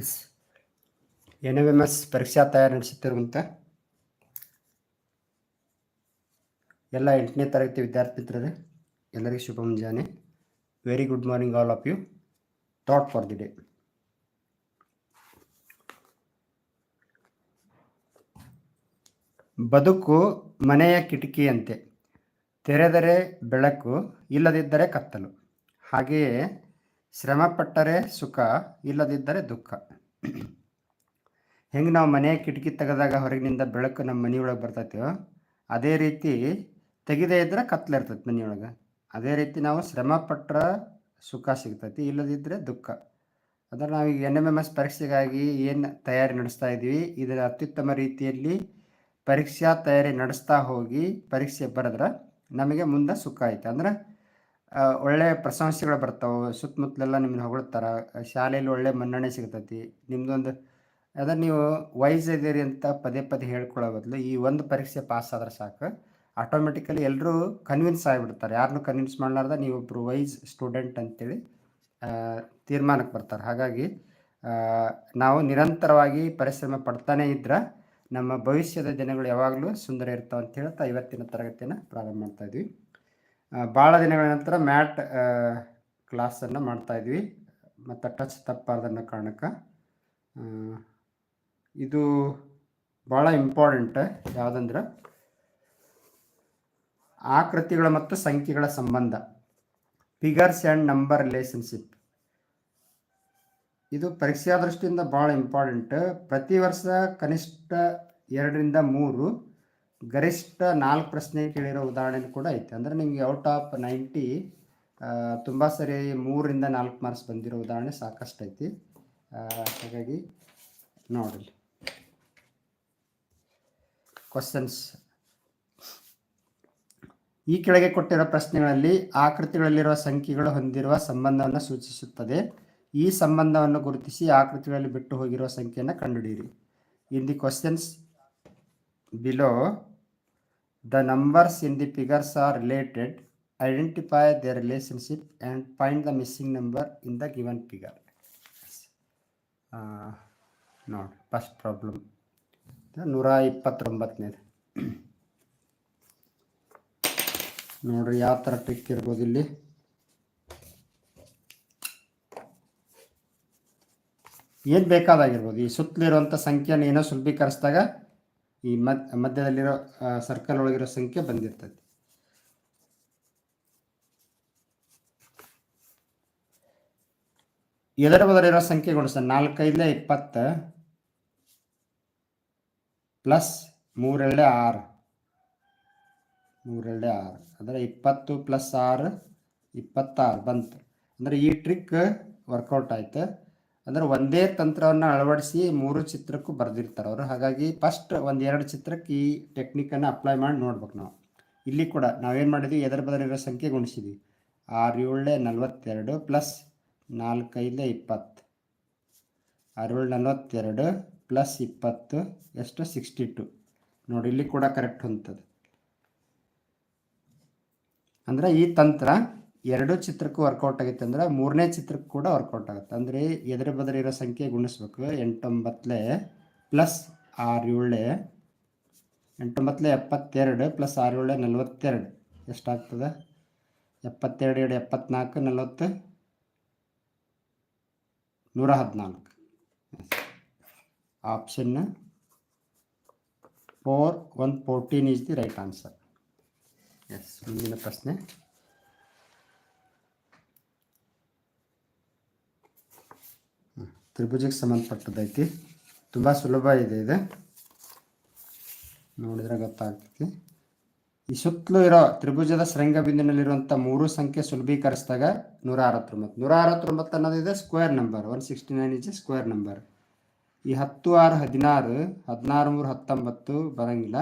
S. N M M S ಪರೀಕ್ಷಾ ತಯಾರಿ ನಡೆಸುತ್ತಿರುವಂಥ ಎಲ್ಲ ಎಂಟನೇ ತರಗತಿ ವಿದ್ಯಾರ್ಥಿ ಮಿತ್ರರೇ ಎಲ್ಲರಿಗೂ ಶುಭ ಮುಂಜಾನೆ. Very good morning all of you thought for the day ಬದುಕು ಮನೆಯ ಕಿಟಕಿಯಂತೆ. ತೆರೆದರೆ ಬೆಳಕು, ಇಲ್ಲದಿದ್ದರೆ ಕತ್ತಲು. ಹಾಗೆಯೇ ಶ್ರಮಪಟ್ಟರೆ ಸುಖ, ಇಲ್ಲದಿದ್ದರೆ ದುಃಖ. ಹೆಂಗೆ ನಾವು ಮನೆ ಕಿಟಕಿ ತೆಗೆದಾಗ ಹೊರಗಿನಿಂದ ಬೆಳಕು ನಮ್ಮ ಮನೆಯೊಳಗೆ ಬರ್ತೈತೋ, ಅದೇ ರೀತಿ ತೆಗೆದೇ ಇದ್ದರೆ ಕತ್ಲೆ ಇರ್ತೈತೆ ಮನೆಯೊಳಗೆ. ಅದೇ ರೀತಿ ನಾವು ಶ್ರಮ ಪಟ್ಟರೆ ಸುಖ ಸಿಗ್ತೈತಿ ಇಲ್ಲದಿದ್ದರೆ ದುಃಖ. ಅಂದರೆ ನಾವು ಈಗ ಎನ್ ಎಂ ಎಂ ಎಸ್ ಪರೀಕ್ಷೆಗಾಗಿ ಏನು ತಯಾರಿ ನಡೆಸ್ತಾ ಇದ್ದೀವಿ ಇದರ ಅತ್ಯುತ್ತಮ ರೀತಿಯಲ್ಲಿ ಪರೀಕ್ಷಾ ತಯಾರಿ ನಡೆಸ್ತಾ ಹೋಗಿ ಪರೀಕ್ಷೆ ಬರೆದ್ರೆ ನಮಗೆ ಮುಂದೆ ಸುಖ ಐತೆ. ಅಂದ್ರೆ ಒಳ್ಳೆ ಪ್ರಶಂಸೆಗಳು ಬರ್ತಾವೆ. ಸುತ್ತಮುತ್ತಲೆಲ್ಲ ನಿಮ್ಮನ್ನ ಹೊಗಳ್ತಾರೆ. ಶಾಲೆಯಲ್ಲಿ ಒಳ್ಳೆ ಮನ್ನಣೆ ಸಿಗ್ತೈತಿ. ನಿಮ್ದೊಂದು, ಅದ ನೀವು ವೈಸ್ ಇದೀರಿ ಅಂತ ಪದೇ ಪದೇ ಹೇಳ್ಕೊಳ್ಳೋ ಬದಲು ಈ ಒಂದು ಪರೀಕ್ಷೆ ಪಾಸ್ ಆದ್ರೆ ಸಾಕು. ಆಟೋಮೆಟಿಕಲಿ ಎಲ್ಲರೂ ಕನ್ವಿನ್ಸ್ ಆಗಿಬಿಡ್ತಾರೆ. ಯಾರನ್ನೂ ಕನ್ವಿನ್ಸ್ ಮಾಡಲಾರ್ದ ನೀವೊಬ್ಬರು ವೈಸ್ ಸ್ಟೂಡೆಂಟ್ ಅಂತೇಳಿ ತೀರ್ಮಾನಕ್ಕೆ ಬರ್ತಾರೆ. ಹಾಗಾಗಿ ನಾವು ನಿರಂತರವಾಗಿ ಪರಿಶ್ರಮ ಪಡ್ತಾನೇ ಇದ್ರೆ ನಮ್ಮ ಭವಿಷ್ಯದ ದಿನಗಳು ಯಾವಾಗಲೂ ಸುಂದರ ಇರ್ತಾವೆ ಅಂತ ಹೇಳ್ತಾ ಇವತ್ತಿನ ತರಗತಿಯನ್ನು ಪ್ರಾರಂಭ ಮಾಡ್ತಾ ಇದ್ವಿ. ಭಾಳ ದಿನಗಳ ನಂತರ ಮ್ಯಾಟ್ ಕ್ಲಾಸನ್ನು ಮಾಡ್ತಾ ಇದ್ವಿ. ಮತ್ತು ಟಚ್ ತಪ್ಪಾರ್ದನ್ನೋ ಕಾರಣಕ್ಕೆ ಇದು ಭಾಳ ಇಂಪಾರ್ಟೆಂಟ್ ಯಾವುದಂದ್ರೆ ಆಕೃತಿಗಳ ಮತ್ತು ಸಂಖ್ಯೆಗಳ ಸಂಬಂಧ. ಫಿಗರ್ಸ್ ಆ್ಯಂಡ್ ನಂಬರ್ ರಿಲೇಷನ್ಶಿಪ್ ಇದು ಪರೀಕ್ಷಾ ದೃಷ್ಟಿಯಿಂದ ಭಾಳ ಇಂಪಾರ್ಟೆಂಟ್. ಪ್ರತಿ ವರ್ಷ ಕನಿಷ್ಠ ಎರಡರಿಂದ ಮೂರು ಗರಿಷ್ಠ ನಾಲ್ಕು ಪ್ರಶ್ನೆ ಕೇಳಿರೋ ಉದಾಹರಣೆ ಕೂಡ ಐತೆ. ಅಂದರೆ ನಿಮಗೆ ಔಟ್ ಆಫ್ ನೈಂಟಿ ತುಂಬ ಸರಿ ಮೂರರಿಂದ ನಾಲ್ಕು ಮಾರ್ಕ್ಸ್ ಬಂದಿರೋ ಉದಾಹರಣೆ ಸಾಕಷ್ಟು ಐತಿ. ಹಾಗಾಗಿ ನೋಡಿರಿ. ಕ್ವಶನ್ಸ್ ಈ ಕೆಳಗೆ ಕೊಟ್ಟಿರೋ ಪ್ರಶ್ನೆಗಳಲ್ಲಿ ಆಕೃತಿಗಳಲ್ಲಿರುವ ಸಂಖ್ಯೆಗಳು ಹೊಂದಿರುವ ಸಂಬಂಧವನ್ನು ಸೂಚಿಸುತ್ತದೆ. ಈ ಸಂಬಂಧವನ್ನು ಗುರುತಿಸಿ ಆಕೃತಿಗಳಲ್ಲಿ ಬಿಟ್ಟು ಹೋಗಿರುವ ಸಂಖ್ಯೆಯನ್ನು ಕಂಡುಹಿಡಿಯಿರಿ. In the questions below the numbers in the figures are related identify the relationship and find the missing number in the given figure ನೋಡಿ ಫಸ್ಟ್ ಪ್ರಾಬ್ಲಮ್ ನೂರ ಇಪ್ಪತ್ತೊಂಬತ್ತನೇದು ನೋಡ್ರಿ ಯಾವ ಥರ ಟ್ರಿಕ್ ಇರ್ಬೋದು ಇಲ್ಲಿ ಏನು ಬೇಕಾದಾಗಿರ್ಬೋದು? ಈ ಸುತ್ತಲಿರುವಂಥ ಸಂಖ್ಯೆಯನ್ನು ಏನೋ ಸುಲಭೀಕರಿಸಿದಾಗ ಈ ಮದ್, ಮಧ್ಯದಲ್ಲಿರೋ ಸರ್ಕಲ್ ಒಳಗಿರೋ ಸಂಖ್ಯೆ ಬಂದಿರ್ತೈತಿ ಎದರ ಬದಲಿರೋ ಸಂಖ್ಯೆ ಸರ್. ನಾಲ್ಕೈದಲೆ ಇಪ್ಪತ್ತು, ಪ್ಲಸ್ ಮೂರೆರಡೆ, ಆರು. ಮೂರೆರಡೆ, ಆರು. ಅಂದರೆ ಇಪ್ಪತ್ತು ಪ್ಲಸ್ ಆರು, ಇಪ್ಪತ್ತಾರು ಬಂತು. ಅಂದರೆ ಈ ಟ್ರಿಕ್ ವರ್ಕೌಟ್ ಆಯ್ತು. ಅಂದರೆ ಒಂದೇ ತಂತ್ರವನ್ನು ಅಳವಡಿಸಿ ಮೂರು ಚಿತ್ರಕ್ಕೂ ಬರೆದಿರ್ತಾರೆ ಅವರು. ಹಾಗಾಗಿ ಫಸ್ಟ್ ಎರಡು ಚಿತ್ರಕ್ಕೆ ಈ ಟೆಕ್ನಿಕನ್ನು ಅಪ್ಲೈ ಮಾಡಿ ನೋಡ್ಬೇಕು ನಾವು. ಇಲ್ಲಿ ಕೂಡ ನಾವೇನು ಮಾಡಿದ್ವಿ, ಎದರ ಬದಲಿರೋ ಸಂಖ್ಯೆ ಗುಣಿಸಿದ್ವಿ. ಆರು ಏಳೆ ನಲ್ವತ್ತೆರಡು ಪ್ಲಸ್ ನಾಲ್ಕೈದು ಇಪ್ಪತ್ತು. ಆರು ಏಳು ನಲ್ವತ್ತೆರಡು ಪ್ಲಸ್ ಇಪ್ಪತ್ತು, ಎಷ್ಟು? ಸಿಕ್ಸ್ಟಿ ಟು ನೋಡಿ, ಇಲ್ಲಿ ಕೂಡ ಕರೆಕ್ಟ್ ಹೊಂತದೆ ಅಂದ್ರೆ ಈ ತಂತ್ರ ಎರಡು ಚಿತ್ರಕ್ಕೂ ವರ್ಕೌಟ್ ಆಗುತ್ತೆ ಅಂದ್ರೆ ಮೂರನೇ ಚಿತ್ರಕ್ಕೂ ಕೂಡ ವರ್ಕೌಟ್ ಆಗುತ್ತೆ. ಅಂದರೆ ಎದುರು ಇರೋ ಸಂಖ್ಯೆ ಗುಣಿಸ್ಬೇಕು. ಎಂಟೊಂಬತ್ತಲೆ ಪ್ಲಸ್ ಆರು ಏಳೆ ಎಂಟೊಂಬತ್ತಲೆ ಎಪ್ಪತ್ತೆರಡು ಪ್ಲಸ್ ಆರೇಳೆ ನಲ್ವತ್ತೆರಡು. ಎಷ್ಟಾಗ್ತದೆ? ಎಪ್ಪತ್ತೆರಡು ಎರಡು ಎಪ್ಪತ್ನಾಲ್ಕು ನಲವತ್ತು ನೂರ ಹದಿನಾಲ್ಕು. Option four one fourteen is the right answer yes ಮುಂದಿನ ಪ್ರಶ್ನೆ. ತ್ರಿಭುಜಕ್ಕೆ ಸಂಬಂಧಪಟ್ಟದ್ದೈತಿ. ತುಂಬ ಸುಲಭ ಇದೆ ಇದೆ. ನೋಡಿದ್ರೆ ಗೊತ್ತಾಗ್ತೈತಿ. ಈ ಸುತ್ತಲೂ ಇರೋ ತ್ರಿಭುಜದ ಶೃಂಗ ಬಿಂದುವಿನಲ್ಲಿರುವಂಥ ಮೂರು ಸಂಖ್ಯೆ ಸುಲಭೀಕರಿಸಿದಾಗ ನೂರ ಅರವತ್ತೊಂಬತ್ತು ನೂರ ಅರವತ್ತೊಂಬತ್ತು ಅನ್ನೋದಿದೆ square number one sixty nine is square number ಈ ಹತ್ತು, ಆರು, ಹದಿನಾರು ಹದಿನಾರು, ಮೂರು, ಹತ್ತೊಂಬತ್ತು ಬರಂಗಿಲ್ಲ.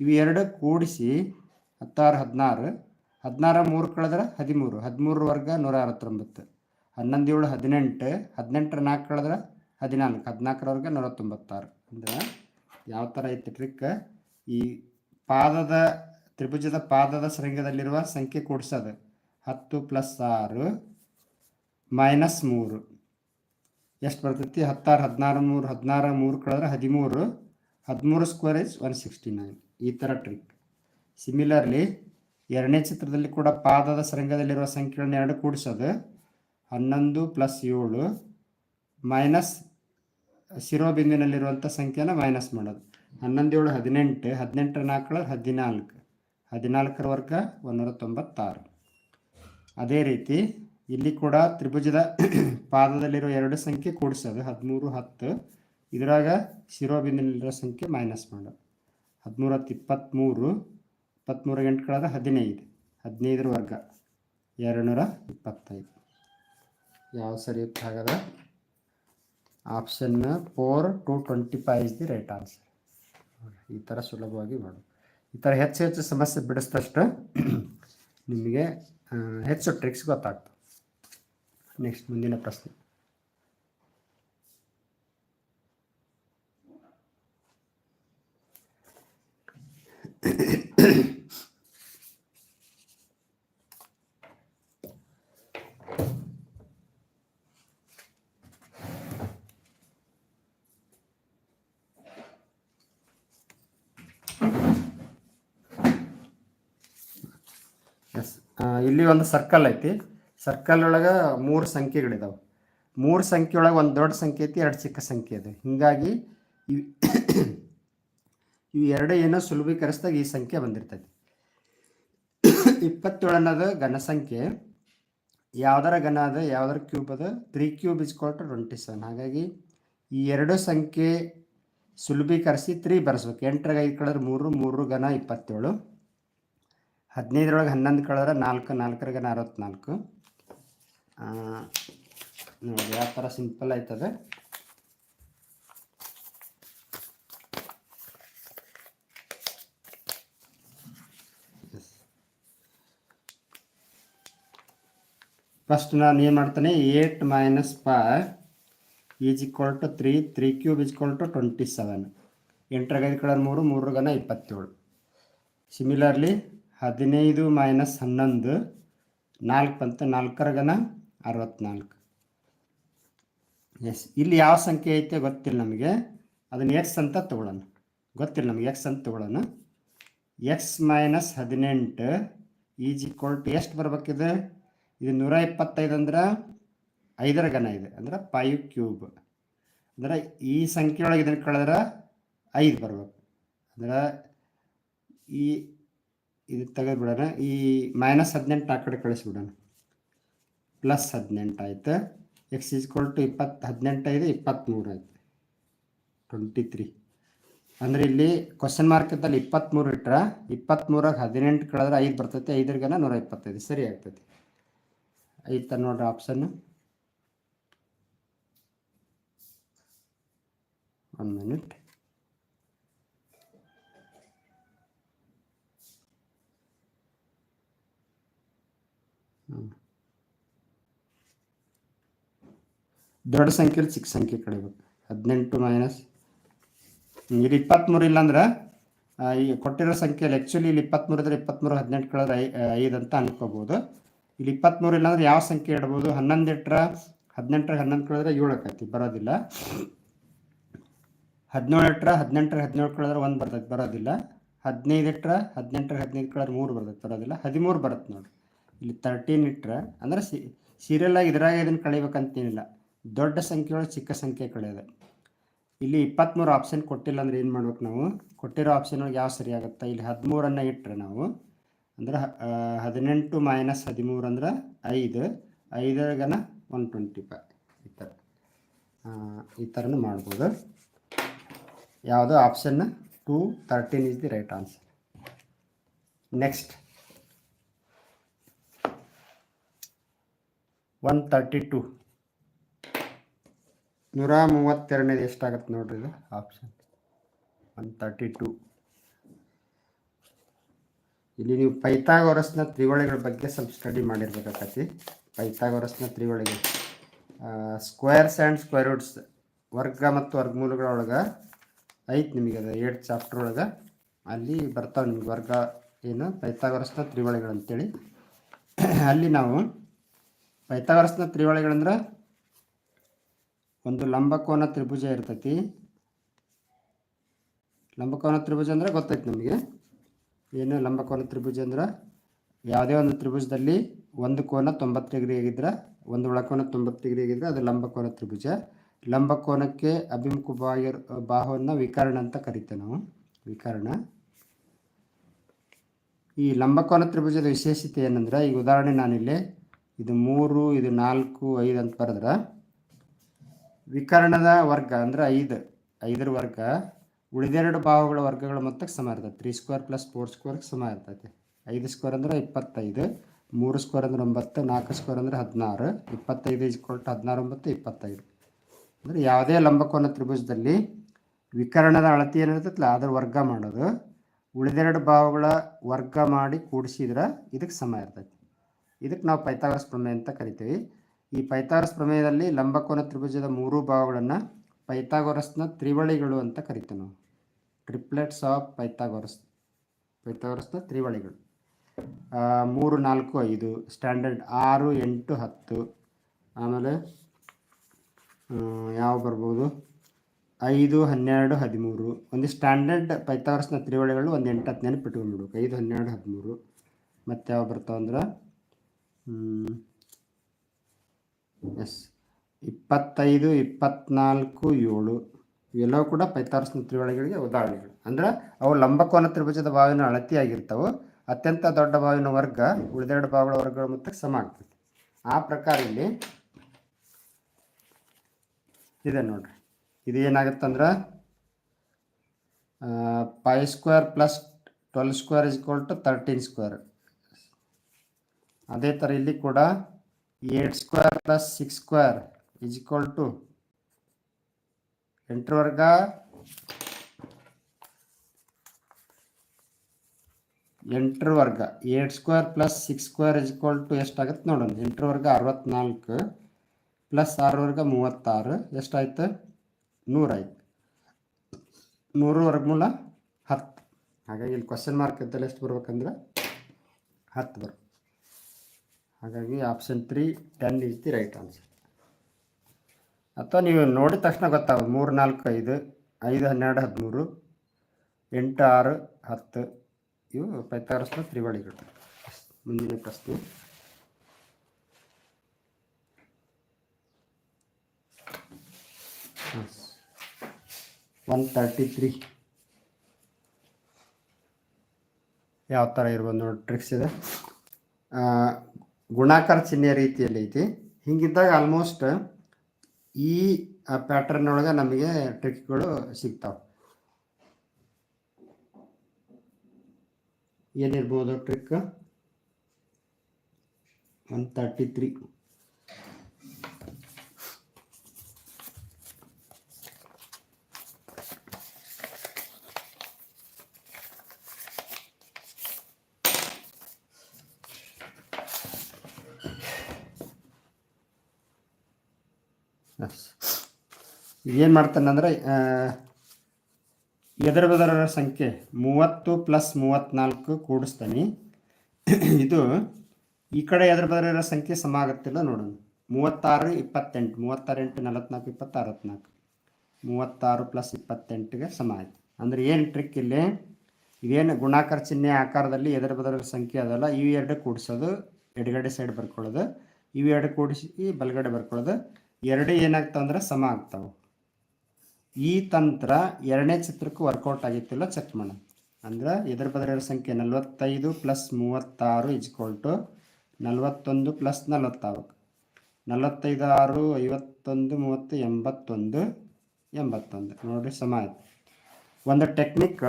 ಇವು ಎರಡು ಕೂಡಿಸಿ ಹತ್ತಾರು, ಹದಿನಾರು ಹದಿನಾರು, ಮೂರು ಕಳೆದ್ರೆ ಹದಿಮೂರು ಹದಿಮೂರು ವರ್ಗ ನೂರ ಅರವತ್ತೊಂಬತ್ತು ಹನ್ನೊಂದು ಏಳು ಹದಿನೆಂಟು, ಹದಿನೆಂಟರ ನಾಲ್ಕು ಕಳೆದ್ರೆ ಹದಿನಾಲ್ಕು, ಹದಿನಾಲ್ಕರವರೆಗೆ ತೊಂಬತ್ತಾರು ಅಂದ್ರೆ ಯಾವ ಥರ ಐತಿ ಟ್ರಿಕ್ ಈ ಪಾದದ, ತ್ರಿಭುಜದ ಪಾದದ ಶೃಂಗದಲ್ಲಿರುವ ಸಂಖ್ಯೆ ಕೂಡಿಸೋದು. ಹತ್ತು ಪ್ಲಸ್ ಆರು ಮೈನಸ್ ಮೂರು. ಎಷ್ಟು ಬರ್ತೈತಿ? ಹತ್ತಾರು, ಹದಿನಾರು, ಮೂರು ಹದಿನಾರು, ಮೂರು ಕಳೆದ್ರೆ ಹದಿಮೂರು. ಹದಿಮೂರು square is one sixty nine ಈ ಥರ ಟ್ರಿಕ್ ಸಿಮಿಲರ್ಲಿ ಎರಡನೇ ಚಿತ್ರದಲ್ಲಿ ಕೂಡ ಪಾದದ ಸರಂಗದಲ್ಲಿರುವ ಸಂಖ್ಯೆಗಳನ್ನ ಎರಡು ಕೂಡಿಸೋದು. ಹನ್ನೊಂದು ಪ್ಲಸ್ ಏಳು ಮೈನಸ್ ಶಿರೋಬಿಂದುವಿನಲ್ಲಿರುವಂಥ ಸಂಖ್ಯೆನ ಮೈನಸ್ ಮಾಡೋದು. ಹನ್ನೊಂದು, ಏಳು, ಹದಿನೆಂಟು, ಹದಿನೆಂಟರ ನಾಲ್ಕು, ಹದಿನಾಲ್ಕು. ಹದಿನಾಲ್ಕರ ವರ್ಗ ಒಂದೂರ ತೊಂಬತ್ತಾರು ಅದೇ ರೀತಿ ಇಲ್ಲಿ ಕೂಡ ತ್ರಿಭುಜದ ಪಾದದಲ್ಲಿರೋ ಎರಡು ಸಂಖ್ಯೆ ಕೂಡಿಸೋದು. ಹದಿಮೂರು, ಹತ್ತು. ಇದರಾಗ ಶಿರೋಬಿಂದಿನಲ್ಲಿರೋ ಸಂಖ್ಯೆ ಮೈನಸ್ ಮಾಡೋದು. ಹದಿಮೂರು ಇಪ್ಪತ್ತ್ಮೂರು. ಇಪ್ಪತ್ತ್ಮೂರು ಗಂಟೆಗಳಾದ ಹದಿನೈದು. ಹದಿನೈದರ ವರ್ಗ ಎರಡು ನೂರ ಇಪ್ಪತ್ತೈದು. ಯಾವ ಸರಿ ಆಗದ option four two twenty five is the right answer ಈ ಥರ ಸುಲಭವಾಗಿ ಮಾಡು. ಈ ಥರ ಹೆಚ್ಚು ಹೆಚ್ಚು ಸಮಸ್ಯೆ ಬಿಡಿಸಿದಷ್ಟು ನಿಮಗೆ ಹೆಚ್ಚು ಟ್ರಿಕ್ಸ್ ಗೊತ್ತಾಗ್ತವೆ ನೆಕ್ಸ್ಟ್ ಮುಂದಿನ ಪ್ರಶ್ನೆ ಎಸ್ ಇಲ್ಲಿ ಒಂದು ಸರ್ಕಲ್ ಐತಿ. ಸರ್ಕಲ್ ಒಳಗೆ ಮೂರು ಸಂಖ್ಯೆಗಳಿದಾವೆ. ಮೂರು ಸಂಖ್ಯೆ ಒಳಗೆ ಒಂದು ದೊಡ್ಡ ಸಂಖ್ಯೆ ಐತಿ, ಎರಡು ಚಿಕ್ಕ ಸಂಖ್ಯೆ ಇದೆ ಹೀಗಾಗಿ ಇವು ಎರಡು ಏನೋ ಸುಲಭೀಕರಿಸಿದಾಗ ಈ ಸಂಖ್ಯೆ ಬಂದಿರ್ತೈತಿ. ಅನ್ನೋದು ಘನ ಸಂಖ್ಯೆ. ಯಾವ್ದಾರ ಘನ ಅದ, ಯಾವ್ದಾರ ಕ್ಯೂಬ್ ಅದ? Three cube is to twenty seven ಹಾಗಾಗಿ ಈ ಎರಡು ಸಂಖ್ಯೆ ಸುಲಭೀಕರಿಸಿ ತ್ರೀ ಬರೆಸ್ಬೇಕು. ಎಂಟ್ರಾಗ ಐದು ಕಳೆದ್ರೆ ಮೂರು ಮೂರು ಘನ ಇಪ್ಪತ್ತೇಳು. ಹದಿನೈದರೊಳಗೆ ಹನ್ನೊಂದು ಕಳೆದ್ರೆ ನಾಲ್ಕು, ನಾಲ್ಕರಿಗೆ ಅರವತ್ನಾಲ್ಕು. ನೋಡಿ, ಯಾವ ಥರ ಸಿಂಪಲ್ ಆಯ್ತದೆ. ಫಸ್ಟ್ ನಾನು ಏನು ಮಾಡ್ತೇನೆ eight minus five is equal to three three cube is equal to twenty seven ಎಂಟ್ರಾಗ ಐದು ಕಳೆದ್ರೆ ಮೂರು ಮೂರು ಘನ ಇಪ್ಪತ್ತೇಳು. ಸಿಮಿಲರ್ಲಿ ಹದಿನೈದು ಮೈನಸ್ ಹನ್ನೊಂದು, ನಾಲ್ಕು ಬಂತು ನಾಲ್ಕರ ಘನ ಅರವತ್ನಾಲ್ಕು. ಎಸ್ ಇಲ್ಲಿ ಯಾವ ಸಂಖ್ಯೆ ಐತೆ ಗೊತ್ತಿಲ್ಲ ನಮಗೆ. ಅದನ್ನು ಎಕ್ಸ್ ಅಂತ ತಗೊಳ್ಳೋಣ. ಗೊತ್ತಿಲ್ಲ ನಮಗೆ ಎಕ್ಸ್ ಅಂತ ತಗೊಳ್ಳೋಣ. ಎಕ್ಸ್ ಮೈನಸ್ ಹದಿನೆಂಟು ಈಜ್ ಈಕ್ವಲ್ ಟು ಎಷ್ಟು ಬರ್ಬೇಕಿದೆ? ಇದು ನೂರ ಇಪ್ಪತ್ತೈದು ಅಂದ್ರೆ ಐದರ ಘನ ಇದೆ, ಅಂದ್ರೆ ಫೈವ್ ಕ್ಯೂಬ್ ಅಂದ್ರೆ ಈ ಸಂಖ್ಯೆ ಒಳಗೆ ಇದನ್ನು ಕಳೆದ್ರೆ ಐದು ಬರ್ಬೇಕು. ಅಂದ್ರೆ ಈ ಇದು ತೆಗೆದುಬಿಡೋಣ ಈ ಮೈನಸ್ ಹದಿನೆಂಟು ಆ ಕಡೆ ಕಳಿಸ್ಬಿಡೋಣ ಪ್ಲಸ್ ಹದಿನೆಂಟು ಆಯಿತು. ಎಕ್ಸ್ ಈಸ್ಕೊಲ್ ಟು ಇಪ್ಪತ್ತು ಹದಿನೆಂಟೈದು ಇಪ್ಪತ್ತ್ಮೂರು ಆಯಿತು. ಟ್ವೆಂಟಿ ತ್ರೀ ಅಂದ್ರೆ ಇಲ್ಲಿ ಕ್ವಶನ್ ಮಾರ್ಕ್ ಇದ್ದಲ್ಲಿ ಇಪ್ಪತ್ತ್ಮೂರು ಇಟ್ರೆ ಇಪ್ಪತ್ತ್ಮೂರಾಗ ಹದಿನೆಂಟು ಕಳೆದ್ರೆ ಐದು ಬರ್ತೈತೆ, ಐದರಿಗನ ನೂರ ಇಪ್ಪತ್ತೈದು. ಸರಿ ಆಗ್ತೈತಿ. ಐತ ನೋಡ್ರಿ ಆಪ್ಷನ್ನು ಒಂದು ಮಿನಿಟ್ ದೊಡ್ಡ ಸಂಖ್ಯೆಲಿ ಚಿಕ್ಕ ಸಂಖ್ಯೆ ಕಳಿಬೇಕು ಹದಿನೆಂಟು ಮೈನಸ್ ಇಲ್ಲಿ ಇಪ್ಪತ್ತ್ಮೂರು ಇಲ್ಲಾಂದ್ರೆ ಈ ಕೊಟ್ಟಿರೋ ಸಂಖ್ಯೆಯಲ್ಲಿ ಆ್ಯಕ್ಚುಲಿ ಇಲ್ಲಿ ಇಪ್ಪತ್ತ್ಮೂರು ಇದ್ರೆ ಇಪ್ಪತ್ತ್ಮೂರು ಹದಿನೆಂಟು ಕಳೆದ್ರೆ ಐ ಐದು ಅಂತ ಅನ್ಕೋಬೋದು. ಇಲ್ಲಿ ಇಪ್ಪತ್ತ್ಮೂರು ಇಲ್ಲಾಂದ್ರೆ ಯಾವ ಸಂಖ್ಯೆ ಇಡ್ಬೋದು? ಹನ್ನೊಂದು ಇಟ್ರ ಹದಿನೆಂಟರ ಹನ್ನೊಂದು ಕಳೆದ್ರೆ ಏಳು ಆಕೈತಿ, ಬರೋದಿಲ್ಲ. ಹದಿನೇಳು ಇಟ್ರ ಹದಿನೆಂಟರ ಹದಿನೇಳು ಕಳೆದ್ರೆ ಒಂದು ಬರ್ತೈತೆ, ಬರೋದಿಲ್ಲ. ಹದಿನೈದು ಇಟ್ರ ಹದಿನೆಂಟರ ಹದಿನೈದು ಕಳೆದ್ರೆ ಮೂರು ಬರ್ತೈತೆ, ಬರೋದಿಲ್ಲ. ಹದಿಮೂರು ಬರುತ್ತೆ ನೋಡಿ. ಇಲ್ಲಿ ತರ್ಟೀನ್ ಇಟ್ರ, ಅಂದ್ರೆ ಸಿ ಸೀರಿಯಲ್ ಆಗಿ ಇದ್ರಾಗ ಇದನ್ನು ಕಳಿಬೇಕಂತೇನಿಲ್ಲ. ದೊಡ್ಡ ಸಂಖ್ಯೆ ಒಳಗೆ ಚಿಕ್ಕ ಸಂಖ್ಯೆ ಕಳೆಯೋದು ಇಲ್ಲಿ ಇಪ್ಪತ್ತ್ಮೂರು ಆಪ್ಷನ್ ಕೊಟ್ಟಿಲ್ಲ ಅಂದ್ರೆ ಏನು ಮಾಡ್ಬೇಕು ನಾವು? ಕೊಟ್ಟಿರೋ ಆಪ್ಷನ್ ಒಳಗೆ ಯಾವ ಸರಿ ಆಗುತ್ತೆ ಇಲ್ಲಿ ಹದಿಮೂರನ್ನು ಇಟ್ಟರೆ ನಾವು ಅಂದ್ರೆ ಹದಿನೆಂಟು ಮೈನಸ್ ಹದಿಮೂರು ಅಂದ್ರೆ ಐದು. ಐದರಗನ ಒನ್ ಟ್ವೆಂಟಿ ಫೈವ್ ಈ ಥರ ಈ ಥರನೂ ಮಾಡ್ಬೋದು. ಯಾವುದು option two thirteen is the right answer next one thirty two ನೂರ ಮೂವತ್ತೆರಡನೇದು ಎಷ್ಟಾಗತ್ತೆ ನೋಡ್ರಿ ಇದು? ಆಪ್ಷನ್ ಒನ್ ತರ್ಟಿ ಟು ಇಲ್ಲಿ ನೀವು ಪೈತಾಗೋರಸ್ನ ತ್ರಿವಳಿಗಳ ಬಗ್ಗೆ ಸ್ವಲ್ಪ ಸ್ಟಡಿ ಮಾಡಿರ್ಬೇಕಾಗತ್ತಿ ಪೈತಾಗೋರಸ್ನ ತ್ರಿವಳಿಗೆ. ಸ್ಕ್ವೇರ್ಸ್ ಆ್ಯಂಡ್ ಸ್ಕ್ವೇರ್ ರೂಟ್ಸ್ ವರ್ಗ ಮತ್ತು ವರ್ಗಮೂಲಗಳ ಒಳಗೆ ಐತೆ ನಿಮಗೆ ಅದು, ಏಟ್ ಚಾಪ್ಟರ್ ಒಳಗೆ. ಅಲ್ಲಿ ಬರ್ತಾವೆ ನಿಮ್ಗೆ ವರ್ಗ ಏನು? ಪೈತಾಗೋರಸ್ನ ತ್ರಿವಳಿಗಳು ಅಂತೇಳಿ ಅಲ್ಲಿ ನಾವು ಪೈತಾಗೋರಸ್ನ ತ್ರಿವಳಿಗಳಂದ್ರೆ ಒಂದು ಲಂಬಕೋನ ತ್ರಿಭುಜ ಇರ್ತೈತಿ. ಲಂಬಕೋನ ತ್ರಿಭುಜ ಅಂದರೆ ಗೊತ್ತೈತಿ ನಮಗೆ. ಏನು ಲಂಬಕೋನ ತ್ರಿಭುಜ ಅಂದ್ರೆ? ಯಾವುದೇ ಒಂದು ತ್ರಿಭುಜದಲ್ಲಿ ಒಂದು ಕೋನ ತೊಂಬತ್ತು ಡಿಗ್ರಿ ಆಗಿದ್ರೆ, ಒಂದು ಒಳಕೋನ ತೊಂಬತ್ತು ಡಿಗ್ರಿ ಆಗಿದ್ರೆ ಅದು ಲಂಬಕೋನ ತ್ರಿಭುಜ. ಲಂಬಕೋನಕ್ಕೆ ಅಭಿಮುಖವಾಗಿ ಬಾಹುವನ್ನು ವಿಕರ್ಣ ಅಂತ ಕರಿತೇವೆ ನಾವು. ವಿಕರಣ. ಈ ಲಂಬಕೋನ ತ್ರಿಭುಜದ ವಿಶೇಷತೆ ಏನಂದ್ರೆ, ಈಗ ಉದಾಹರಣೆ ನಾನಿಲ್ಲಿ, ಇದು ಮೂರು, ಇದು ನಾಲ್ಕು, ಐದು ಅಂತ ಬರೆದ್ರೆ ವಿಕರ್ಣದ ವರ್ಗ ಅಂದ್ರೆ ಐದು, ಐದರ ವರ್ಗ, ಉಳಿದೆರಡು ಭಾವಗಳ ವರ್ಗಗಳ ಮೊತ್ತಕ್ಕೆ ಸಮ ಇರ್ತದೆ. ತ್ರೀ ಸ್ಕ್ವೇರ್ ಪ್ಲಸ್ ಫೋರ್ ಸ್ಕ್ವೇರ್ಗೆ ಸಮ ಇರ್ತೈತೆ ಐದು ಸ್ಕ್ವೇರ್ ಅಂದ್ರೆ ಇಪ್ಪತ್ತೈದು, ಮೂರು ಸ್ಕ್ವೇರ್ ಅಂದ್ರೆ ಒಂಬತ್ತು, ನಾಲ್ಕು ಸ್ಕ್ವೇರ್ ಅಂದ್ರೆ ಹದಿನಾರು, ಇಪ್ಪತ್ತೈದು ಇಸ್ ಕೊಟ್ಟು ಹದಿನಾರು, ಒಂಬತ್ತು, ಇಪ್ಪತ್ತೈದು. ಅಂದರೆ ಯಾವುದೇ ಲಂಬಕೋನ ತ್ರಿಭುಜದಲ್ಲಿ ವಿಕರಣದ ಅಳತೆ ಏನಿರ್ತೈತಲ್ಲ ಅದರ ವರ್ಗ ಮಾಡೋದು, ಉಳಿದೆರಡು ಭಾವಗಳ ವರ್ಗ ಮಾಡಿ ಕೂಡಿಸಿದ್ರೆ ಇದಕ್ಕೆ ಸಮ ಇರ್ತೈತಿ. ಇದಕ್ಕೆ ನಾವು ಪೈಥಾಗರಸ್ ಪ್ರಮೇಯ ಅಂತ ಕರಿತೀವಿ. ಈ ಪೈಥಾಗರಸ್ ಪ್ರಮೇಯದಲ್ಲಿ ಲಂಬಕೋನ ತ್ರಿಭುಜದ ಮೂರು ಭಾವಗಳನ್ನು ಪೈಥಾಗೋರಸ್ನ ತ್ರಿವಳಿಗಳು ಅಂತ ಕರಿತೀವಿ ನಾವು. ಟ್ರಿಪ್ಲೆಟ್ಸ್ ಆಫ್ ಪೈಥಾಗೊರಸ್ ಪೈಥಾಗೋರಸ್ನ ತ್ರಿವಳಿಗಳು. ಮೂರು, ನಾಲ್ಕು, ಐದು ಸ್ಟ್ಯಾಂಡರ್ಡ್ ಆರು, ಎಂಟು, ಹತ್ತು, ಆಮೇಲೆ ಯಾವ ಬರ್ಬೋದು? ಐದು, ಹನ್ನೆರಡು, ಹದಿಮೂರು. ಒಂದು ಸ್ಟ್ಯಾಂಡರ್ಡ್ ಪೈಥಾಗರಸ್ನ ತ್ರಿವಳಿಗಳು ಒಂದು ಎಂಟು, ಹತ್ತು ನೆನಪಿಟ್ಕೊಂಡ್ಬಿಡ್ಬೇಕು. ಐದು, ಹನ್ನೆರಡು, ಹದಿಮೂರು. ಮತ್ತು ಯಾವ ಬರ್ತಾವಂದ್ರೆ ಎಸ್. ಇಪ್ಪತ್ತೈದು, ಇಪ್ಪತ್ನಾಲ್ಕು, ಏಳು. ಇವೆಲ್ಲವೂ ಕೂಡ ಪೈತಾರ್ಸ್ನ ತ್ರಿವಳಿಗಳಿಗೆ ಉದಾಹರಣೆಗಳು. ಅಂದ್ರೆ ಅವು ಲಂಬಕೋನ ತ್ರಿಭುಜದ ಬಾವಿನ ಅಳತಿಯಾಗಿರ್ತವೆ. ಅತ್ಯಂತ ದೊಡ್ಡ ಬಾವಿನ ವರ್ಗ ಉಳಿದೆರಡು ಬಾವುಗಳ ವರ್ಗಗಳ ಮೊತ್ತಕ್ಕೆ ಸಮ ಆಗ್ತದೆ. ಆ ಪ್ರಕಾರ ಇಲ್ಲಿ ಇದೆ ನೋಡ್ರಿ. ಇದು ಏನಾಗುತ್ತಂದ್ರೆ five square plus twelve square is to thirteen square ಅದೇ ಥರ ಇಲ್ಲಿ ಕೂಡ eight square plus six square is equal to ಎಂಟರ ವರ್ಗ ಎಂಟರ ವರ್ಗ. Eight square plus six square is equal to ಎಷ್ಟಾಗುತ್ತೆ ನೋಡೋಣ. ಎಂಟರ ವರ್ಗ ಅರವತ್ನಾಲ್ಕು ಪ್ಲಸ್ ಆರು ವರ್ಗ ಮೂವತ್ತಾರು. ಎಷ್ಟಾಯ್ತು? ನೂರಾಯ್ತು. ನೂರು ವರ್ಗಮೂಲ ಹತ್ತು. ಹಾಗಾಗಿ ಇಲ್ಲಿ ಕ್ವಶನ್ ಮಾರ್ಕ್ ಇದ್ದಲ್ಲಿ ಎಷ್ಟು ಬರ್ಬೇಕಂದ್ರೆ ಹತ್ತು ಬರ್ ಹಾಗಾಗಿ option three ten is the right answer ಅಥವಾ ನೀವು ನೋಡಿದ ತಕ್ಷಣ ಗೊತ್ತಾಗ ಮೂರು, ನಾಲ್ಕು, ಐದು ಐದು, ಹನ್ನೆರಡು, ಹದಿಮೂರು, ಎಂಟು, ಆರು, ಹತ್ತು, ಇವು ಪೈತಾರಸ್ನ ತ್ರಿವಳಿಗಳು. ಮುಂದಿನ ಪ್ರಶ್ನೆ. ಒನ್ ತರ್ಟಿ ತ್ರೀ ಯಾವ ಥರ ಇರ್ಬೋದು ನೋಡಿ ಟ್ರಿಕ್ಸ್ ಇದೆ. ಗುಣಾಕಾರ ಚಿಹ್ನೆ ರೀತಿಯಲ್ಲಿ ಐತಿ. ಹಿಂಗಿದ್ದಾಗ ಆಲ್ಮೋಸ್ಟ್ ಈ ಪ್ಯಾಟರ್ನ್ ಒಳಗೆ ನಮಗೆ ಟ್ರಿಕ್ಗಳು ಸಿಗ್ತಾವೆ. ಏನಿರ್ಬೋದು ಟ್ರಿಕ್ ಒನ್ ತರ್ಟಿ ತ್ರೀ ಏನು ಮಾಡ್ತಾನಂದ್ರೆ ಎದರ ಬದರ ಸಂಖ್ಯೆ ಮೂವತ್ತು ಪ್ಲಸ್ ಮೂವತ್ತ್ನಾಲ್ಕು ಕೂಡಿಸ್ತಾನೆ. ಇದು ಈ ಕಡೆ ಎದರ ಬದರ ಇರೋ ಸಂಖ್ಯೆ ಸಮ ಆಗುತ್ತಿಲ್ಲ ನೋಡೋಣ. ಮೂವತ್ತಾರು, ಇಪ್ಪತ್ತೆಂಟು. ಮೂವತ್ತಾರೆಂಟು, ನಲವತ್ನಾಲ್ಕು ಇಪ್ಪತ್ತು ಅರವತ್ನಾಲ್ಕು ಮೂವತ್ತಾರು ಪ್ಲಸ್ ಇಪ್ಪತ್ತೆಂಟಿಗೆ ಸಮ ಆಯ್ತು. ಅಂದರೆ ಏನು ಟ್ರಿಕ್ ಇಲ್ಲಿ? ಇದೇನು ಗುಣಾಕಾರ ಚಿಹ್ನೆ ಆಕಾರದಲ್ಲಿ ಎದರ ಬದರ ಸಂಖ್ಯೆ ಅದಲ್ಲ. ಇವು ಎರಡು ಕೂಡಿಸೋದು, ಎಡಗಡೆ ಸೈಡ್ ಬರ್ಕೊಳ್ಳೋದು. ಇವು ಎರಡು ಕೂಡಿಸಿ, ಬಲಗಡೆ ಬರ್ಕೊಳ್ಳೋದು. ಎರಡು ಏನಾಗ್ತಾವ ಅಂದ್ರೆ ಸಮ ಆಗ್ತಾವೆ. ಈ ತಂತ್ರ ಎರಡನೇ ಚಿತ್ರಕ್ಕೂ ವರ್ಕೌಟ್ ಆಗಿತ್ತಿಲ್ಲ ಚೆಕ್ ಮಾಡೋಣ ಅಂದ್ರೆ ಇದರ ಬದಲಿರೋ ಸಂಖ್ಯೆ ನಲವತ್ತೈದು ಪ್ಲಸ್ ಮೂವತ್ತಾರು ಇಜ್ಕೊಲ್ ಟು ನಲವತ್ತೊಂದು ಪ್ಲಸ್ ನಲವತ್ತಾರು. ನಲವತ್ತೈದು ಆರು ಐವತ್ತೊಂದು, ಮೂವತ್ತು, ಎಂಬತ್ತೊಂದು ಎಂಬತ್ತೊಂದು. ನೋಡಿರಿ ಸಮ ಆಯ್ತು. ಒಂದು ಟೆಕ್ನಿಕ್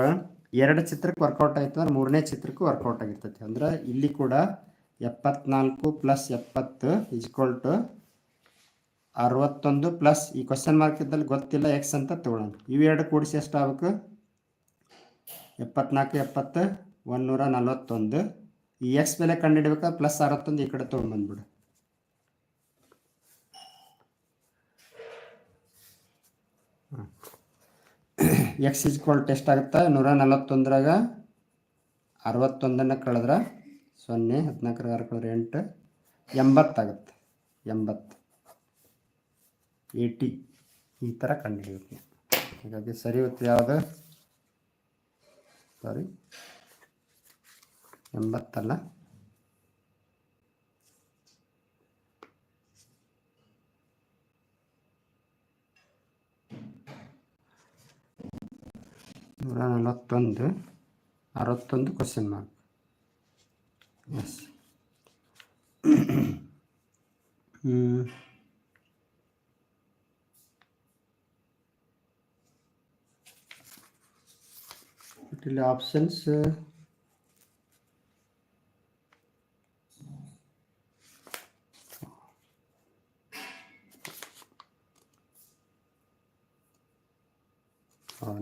ಎರಡು ಚಿತ್ರಕ್ಕೆ ವರ್ಕೌಟ್ ಆಯ್ತು ಅಂದ್ರೆ ಮೂರನೇ ಚಿತ್ರಕ್ಕೂ ವರ್ಕೌಟ್ ಆಗಿರ್ತೈತಿ. ಅಂದ್ರೆ ಇಲ್ಲಿ ಕೂಡ ಎಪ್ಪತ್ನಾಲ್ಕು ಪ್ಲಸ್ ಎಪ್ಪತ್ತು ಇಜ್ಕೊಲ್ ಟು ಅರವತ್ತೊಂದು ಪ್ಲಸ್ ಈ ಕ್ವಶನ್ ಮಾರ್ಕ್ ಇದ್ದಲ್ಲಿ ಗೊತ್ತಿಲ್ಲ ಎಕ್ಸ್ ಅಂತ ತಗೊಳ್ಳೋಣ. ಇವೆರಡು ಕೂಡಿಸಿ ಎಷ್ಟು ಆಗ್ಬೇಕು? ಎಪ್ಪತ್ನಾಲ್ಕು, ಎಪ್ಪತ್ತು, ಒಂದೂರ ನಲವತ್ತೊಂದು. ಈ ಎಕ್ಸ್ ಬೆಲೆ ಕಂಡುಹಿಡಬೇಕು? ಪ್ಲಸ್ ಅರವತ್ತೊಂದು ಈ ಕಡೆ ತೊಗೊಂಡ್ಬಂದ್ಬಿಡು. ಎಕ್ಸ್ ಇಸ್ಕೊಲ್ ಟೆಸ್ಟ್ ಆಗುತ್ತೆ? ನೂರ ನಲವತ್ತೊಂದರಾಗ ಅರವತ್ತೊಂದನ್ನು ಕಳೆದ್ರೆ ಸೊನ್ನೆ ಹದಿನಾಲ್ಕರ ಆರು ಕಳೆದ್ರೆ ಎಂಟು. ಎಂಬತ್ತಾಗುತ್ತೆ. ಎಂಬತ್ತು. ಏಯ್ಟಿ ಈ ಥರ ಕಂಡುಹಿಡಿಯೋಕೆ ಹಾಗಾಗಿ ಸರಿ ಹೊತ್ತು ಯಾವುದು? ಸಾರಿ ಎಂಬತ್ತಲ್ಲ. ನೂರ ನಲವತ್ತೊಂದು. ಅರವತ್ತೊಂದು ಕ್ವಶನ್ ಮಾರ್ಕ್ ಎಸ್ ಇಲ್ಲಿ ಆಪ್ಷನ್ಸ್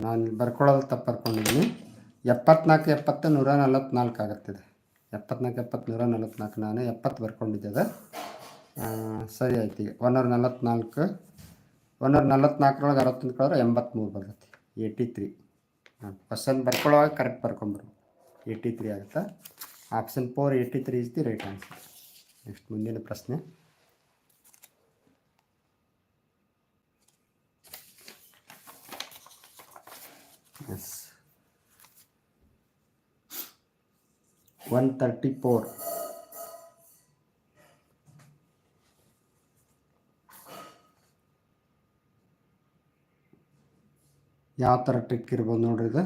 ನಾನು ಬರ್ಕೊಳ್ಳೋದು ತಪ್ಪು ಬರ್ಕೊಂಡಿದ್ದೀನಿ. ಎಪ್ಪತ್ನಾಲ್ಕು, ಎಪ್ಪತ್ತು, ನೂರ ನಲವತ್ತ್ನಾಲ್ಕು ಆಗುತ್ತಿದೆ. ಎಪ್ಪತ್ನಾಲ್ಕು, ಎಪ್ಪತ್ತು, ನೂರ ನಲವತ್ತ್ನಾಲ್ಕು ನಾನು ಎಪ್ಪತ್ತು ಬರ್ಕೊಂಡಿದ್ದೆ ಸರಿ ಆಯ್ತು ಈಗ. ಒನ್ನೂರ ನಲವತ್ತ್ನಾಲ್ಕು ಒನ್ನೂರ ನಲವತ್ತ್ನಾಲ್ಕರೊಳಗೆ ಅರವತ್ತೊಂದು ಕಳೆದ್ರೆ ಎಂಬತ್ತ್ಮೂರು ಬರ್ತೈತಿ. ಏಯ್ಟಿ ತ್ರೀ ಹಾಂ ಕ್ವಶನ್ ಬರ್ಕೊಳ್ಳೋವಾಗ ಕರೆಕ್ಟ್ ಬರ್ಕೊಂಬರು ಏಯ್ಟಿ ತ್ರೀ ಆಗುತ್ತಾ? Option four eighty three is the right answer next ಮುಂದಿನ ಪ್ರಶ್ನೆ. ಎಸ್ ಒನ್ ತರ್ಟಿ ಫೋರ್ ಯಾವ ಥರ ಟ್ರಿಕ್ ಇರ್ಬೋದು ನೋಡ್ರಿ ಇದು?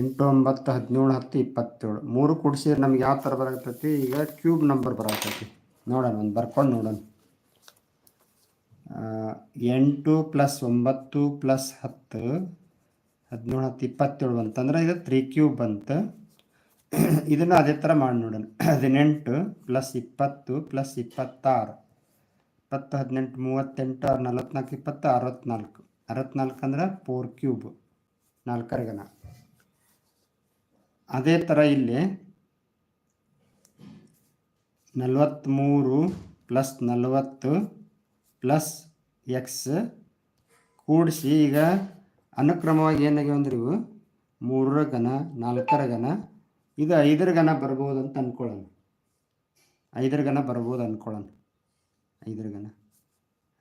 ಎಂಟು, ಒಂಬತ್ತು, ಹದಿನೇಳು, ಹತ್ತು, ಇಪ್ಪತ್ತೇಳು. ಮೂರು ಕೂಡಿಸಿದ್ರೆ ನಮ್ಗೆ ಯಾವ ಥರ ಬರಾಕತ್ತೈತಿ? ಈಗ ಕ್ಯೂಬ್ ನಂಬರ್ ಬರಕತ್ತೈತಿ. ನೋಡೋಣ, ಒಂದು ಬರ್ಕೊಂಡು ನೋಡೋಣ. ಎಂಟು ಪ್ಲಸ್ ಒಂಬತ್ತು ಪ್ಲಸ್ ಹತ್ತು, ಹದಿನೇಳು, ಹತ್ತು, ಇಪ್ಪತ್ತೇಳು ಬಂತಂದ್ರೆ ಇದು ತ್ರೀ ಕ್ಯೂಬ್ ಬಂತು. ಇದನ್ನು ಅದೇ ಥರ ಮಾಡಿ ನೋಡೋಣ. ಹದಿನೆಂಟು ಪ್ಲಸ್ ಇಪ್ಪತ್ತು ಪ್ಲಸ್ ಇಪ್ಪತ್ತಾರು. ಇಪ್ಪತ್ತು ಹದಿನೆಂಟು, ಮೂವತ್ತೆಂಟು ಆರು ನಲವತ್ನಾಲ್ಕು ಇಪ್ಪತ್ತು, ಅರವತ್ನಾಲ್ಕು. ಅರವತ್ನಾಲ್ಕು ಅಂದ್ರೆ ಫೋರ್ ಕ್ಯೂಬ್ ನಾಲ್ಕರ ಗಣ ಅದೇ ಥರ ಇಲ್ಲಿ ನಲವತ್ತ್ಮೂರು ಪ್ಲಸ್ ನಲವತ್ತು ಪ್ಲಸ್ ಎಕ್ಸ್ ಕೂಡಿಸಿ ಈಗ ಅನುಕ್ರಮವಾಗಿ ಏನಾಗ್ಯಾವ ಅಂದ್ರೆ ಇವು ಮೂರರ ಘನ, ನಾಲ್ಕರ ಘನ. ಇದು ಐದರ ಘನ ಬರ್ಬೋದು ಅಂತ ಅಂದ್ಕೊಳ್ಳೋಣ ಐದರ ಘನ ಬರ್ಬೋದು ಅನ್ಕೊಳ್ಳೋಣ. ಐದರ ಘನ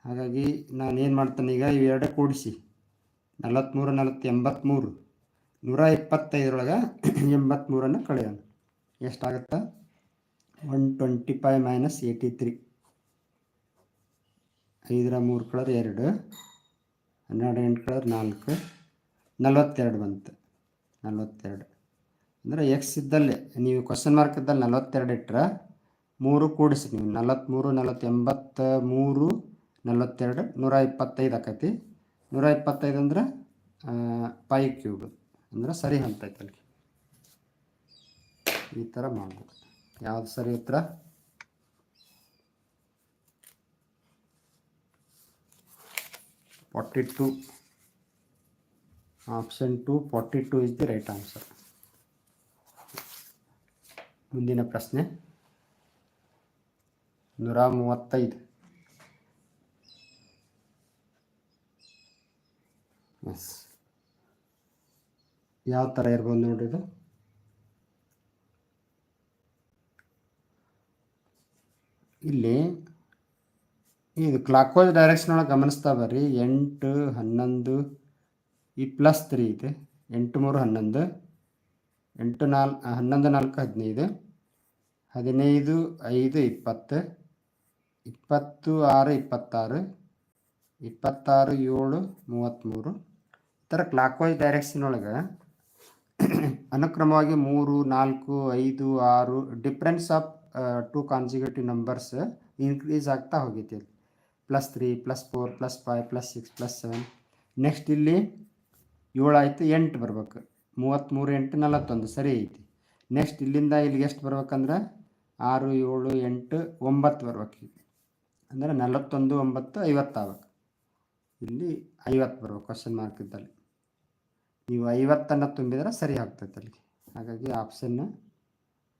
ಹಾಗಾಗಿ ನಾನು ಏನು ಮಾಡ್ತೇನೆ ಈಗ ಇವೆರಡು ಕೂಡಿಸಿ. ನಲವತ್ತ್ಮೂರು ನಲವತ್ತು ಎಂಬತ್ತ್ಮೂರು ನೂರ ಇಪ್ಪತ್ತೈದರೊಳಗೆ ಎಂಬತ್ತ್ಮೂರನ್ನು ಕಳೆಯೋಣ. ಎಷ್ಟಾಗುತ್ತೆ? One twenty five minus eighty three. ಐದರ ಮೂರು ಕಳರ್ ಎರಡು. ಹನ್ನೆರಡು, ಎಂಟು ಕಳರ್ ನಾಲ್ಕು. ನಲವತ್ತೆರಡು ಬಂತು. ನಲವತ್ತೆರಡು. ಅಂದರೆ ಎಕ್ಸ್ ಇದ್ದಲ್ಲಿ, ನೀವು ಕ್ವಶನ್ ಮಾರ್ಕ್ ಇದ್ದಲ್ಲಿ ನಲವತ್ತೆರಡು ಇಟ್ಟರೆ ಮೂರು ಕೂಡಿಸಿ ನೀವು ನಲವತ್ತ್ಮೂರು ನಲವತ್ತು ಎಂಬತ್ತ ಮೂರು, ನಲವತ್ತೆರಡು ನೂರ ಇಪ್ಪತ್ತೈದು ಆಕೈತಿ. ನೂರ ಇಪ್ಪತ್ತೈದು ಅಂದ್ರೆ ಪೈ ಕ್ಯೂಬ್ ಅಂದ್ರೆ ಸರಿ ಹೊಂತೈತೆ ಅಲ್ಲಿ ಈ ಥರ ಮಾಡ್ಬೋದು ಯಾವುದು ಸರಿ ಉತ್ತರ? Forty two option two forty two is the right answer ಮುಂದಿನ ಪ್ರಶ್ನೆ. ನೂರ ಮೂವತ್ತೈದು ಎಸ್ ಯಾವ ಥರ ಇರ್ಬೋದು ನೋಡ್ರಿ ಇದು? ಇಲ್ಲಿ ಇದು ಕ್ಲಾಕ್ ವೈಸ್ ಡೈರೆಕ್ಷನ್ ಒಳಗೆ ಗಮನಿಸ್ತಾ ಬರ್ರಿ. ಎಂಟು, ಹನ್ನೊಂದು, ಈ ಪ್ಲಸ್ ತ್ರೀ ಇದೆ. ಎಂಟು, ಮೂರು, ಹನ್ನೊಂದು, ಎಂಟು ನಾಲ್ಕು ಹನ್ನೊಂದು, ನಾಲ್ಕು, ಹದಿನೈದು ಹದಿನೈದು, ಐದು, ಇಪ್ಪತ್ತು ಇಪ್ಪತ್ತು ಆರು ಇಪ್ಪತ್ತಾರು ಇಪ್ಪತ್ತಾರು, ಏಳು, ಮೂವತ್ತ್ಮೂರು. ಈ ಥರ ಕ್ಲಾಕ್ ವೈಸ್ ಡೈರೆಕ್ಷನ್ ಒಳಗೆ ಅನುಕ್ರಮವಾಗಿ ಮೂರು, ನಾಲ್ಕು, ಐದು, ಆರು difference of two consecutive numbers increase ಆಗ್ತಾ ಹೋಗೈತಿ ಅಲ್ಲಿ plus three plus four plus five plus six plus seven next ಇಲ್ಲಿ ಏಳಾಯಿತು ಎಂಟು ಬರ್ಬೇಕು. ಮೂವತ್ತ್ಮೂರು, ಎಂಟು, ನಲವತ್ತೊಂದು ಸರಿ ಐತಿ. ನೆಕ್ಸ್ಟ್ ಇಲ್ಲಿಂದ ಇಲ್ಲಿಗೆ ಎಷ್ಟು ಬರ್ಬೇಕಂದ್ರೆ? ಆರು, ಏಳು, ಎಂಟು, ಒಂಬತ್ತು ಬರ್ಬೇಕು. ಈಗ ಅಂದರೆ ನಲವತ್ತೊಂದು, ಒಂಬತ್ತು, ಐವತ್ತು ಇಲ್ಲಿ ಐವತ್ತು ಬರ್ಬೇಕು ಕ್ವಶನ್ ಮಾರ್ಕ್ ಇದ್ದಲ್ಲಿ. ನೀವು ಐವತ್ತನ್ನು ತುಂಬಿದರೆ ಸರಿ ಆಗ್ತೈತೆ ಅಲ್ಲಿ ಹಾಗಾಗಿ option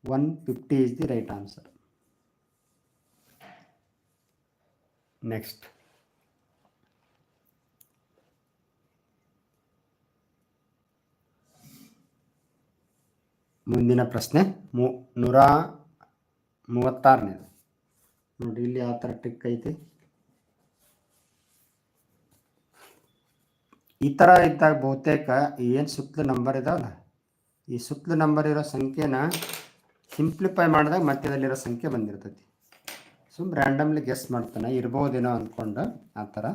one fifty is the right answer next ಮುಂದಿನ ಪ್ರಶ್ನೆ ಮೂ ನೂರ ಮೂವತ್ತಾರನೇದು. ನೋಡಿ ಇಲ್ಲಿ ಆ ಥರ ಟಿಕ್ ಐತಿ. ಈ ಥರ ಇದ್ದಾಗ ಬಹುತೇಕ ಏನು ಸುತ್ತಲು ನಂಬರ್ ಇದಾವಲ್ಲ? ಈ ಸುತ್ತಲು ನಂಬರ್ ಇರೋ ಸಂಖ್ಯೆನ ಸಿಂಪ್ಲಿಫೈ ಮಾಡಿದಾಗ ಮಧ್ಯದಲ್ಲಿರೋ ಸಂಖ್ಯೆ ಬಂದಿರ್ತೈತಿ. ಸುಮ್ ರ್ಯಾಂಡಮ್ಲಿ ಗೆಸ್ ಮಾಡ್ತಾನೆ, ಇರ್ಬೋದೇನೋ ಅಂದ್ಕೊಂಡು ಆ ಥರ.